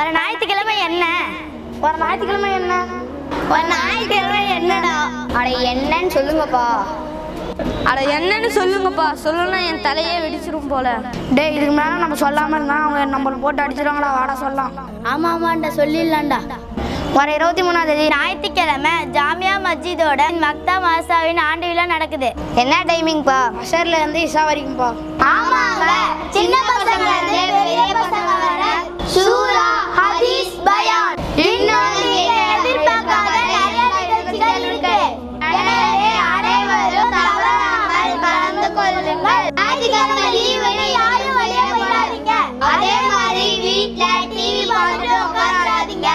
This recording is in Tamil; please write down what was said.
வர ஞாயிற்றுக்கிழமை என்ன? வர ஞாயிற்றுக்கிழமை என்ன? வர ஞாயிற்றுக்கிழமை என்னடா? அட என்னன்னு சொல்லுங்கப்பா. அட என்னன்னு சொல்லுங்கப்பா. சொல்லணும்னா என் தலையே வெடிச்சிரும் போல. டேய் இதுக்கு மேலே நம்ம சொல்லாமல் இருந்தால் அவங்க நம்மளை போட்டு அடிச்சிருவாங்களா? வாடா சொல்லலாம். ஆமா ஆமாண்டா சொல்லிடலாம்டா. வர இருபத்தி மூணாம் தேதி ஞாயிற்றுக்கிழமை ஜாமியா மஸ்ஜிதோட மக்தா மாசாவின் ஆண்டு விழா நடக்குது. என்ன டைமிங்ப்பா அஷர்ல இருந்து இஷா வரைக்கும்ப்பா. ஆமாங்க கம்பளி வெளியே யாரும் வெளியே போயிடாதீங்க. அதே மாதிரி வீட்ல டிவி பார்த்துட்டு